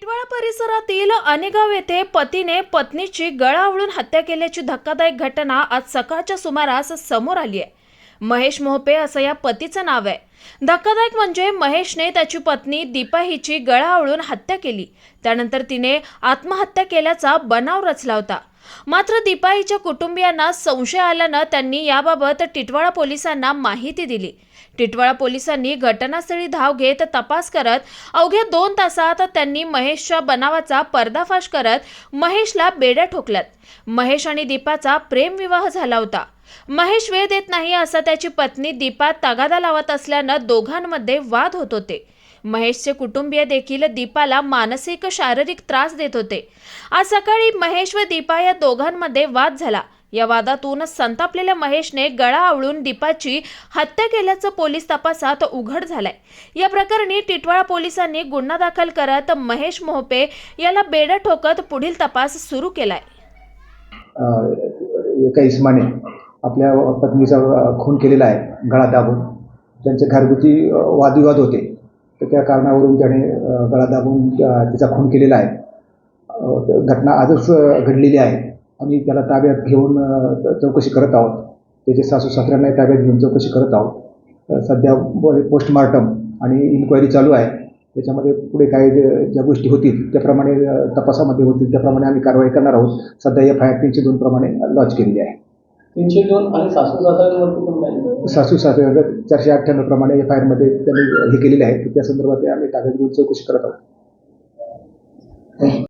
टिटवाळा परिसरातील अनेगाव येथे पतीने पत्नीची गळा आवळून हत्या केल्याची धक्कादायक घटना आज सकाळच्या सुमारास समोर आली आहे. महेश मोहपे असं या पतीचं नाव आहे. धक्कादायक म्हणजे महेशने त्याची पत्नी दीपा हिची गळा आवळून हत्या केली. त्यानंतर तिने आत्महत्या केल्याचा बनाव रचला होता. मात्र दीपा हिच्या कुटुंबियांना संशय आल्यानं त्यांनी याबाबत टिटवाळा पोलिसांना माहिती दिली. टिटवाळा पोलिसांनी घटनास्थळी धाव घेत तपास करत अवघ्या दोन तासात त्यांनी महेशच्या बनावाचा पर्दाफाश करत महेशला बेड्या ठोकल्यात. महेश आणि दीपाचा प्रेमविवाह झाला होता. महेश वेळ देत नाही असा त्याची पत्नी दीपा तगादा लावत असल्यानं दोघांमध्ये वाद होत होते. महेशचे कुटुंबीय देखील दीपाला मानसिक शारीरिक त्रास देत होते. आज सकाळी महेश व दीपा या दोघांमध्ये वाद झाला. या वादातून संतापलेल्या महेशने गळा आवळून दीपाची हत्या केल्याचं पोलीस तपासात उघड झालंय. या प्रकरणी टिटवाळा पोलिसांनी गुन्हा दाखल करत महेश मोहपे याला बेड ठोकत पुढील तपास सुरू केलाय. एका इस्माने आपल्या पत्नीचा खून केलेला आहे गळा दाबून. त्यांचे घरगुती वादविवाद होते. तर त्या कारणावरून त्याने गळा दाबून तिचा खून केलेला आहे. घटना आजच घडलेली आहे. आम्ही त्याला ताब्यात घेऊन चौकशी करत आहोत. त्याचे सासू सासऱ्यांनाही ताब्यात घेऊन चौकशी करत आहोत. सध्या पोस्टमार्टम आणि इन्क्वायरी चालू आहे. त्याच्यामध्ये पुढे काय ज्या गोष्टी होतील त्याप्रमाणे तपासामध्ये होतील त्याप्रमाणे आम्ही कारवाई करणार आहोत. सध्या एफ आय आर तीनशे दोन प्रमाणे लॉन्च केलेली आहे. तीनशे दोन आणि सासू सासऱ्यांवरती पण सासू सासरे चारशे अठ्ठ्याण्णव प्रमाणे एफ आय आरमध्ये त्यांनी हे केलेले आहे त्या संदर्भात आम्ही ताब्यात घेऊन चौकशी करत आहोत.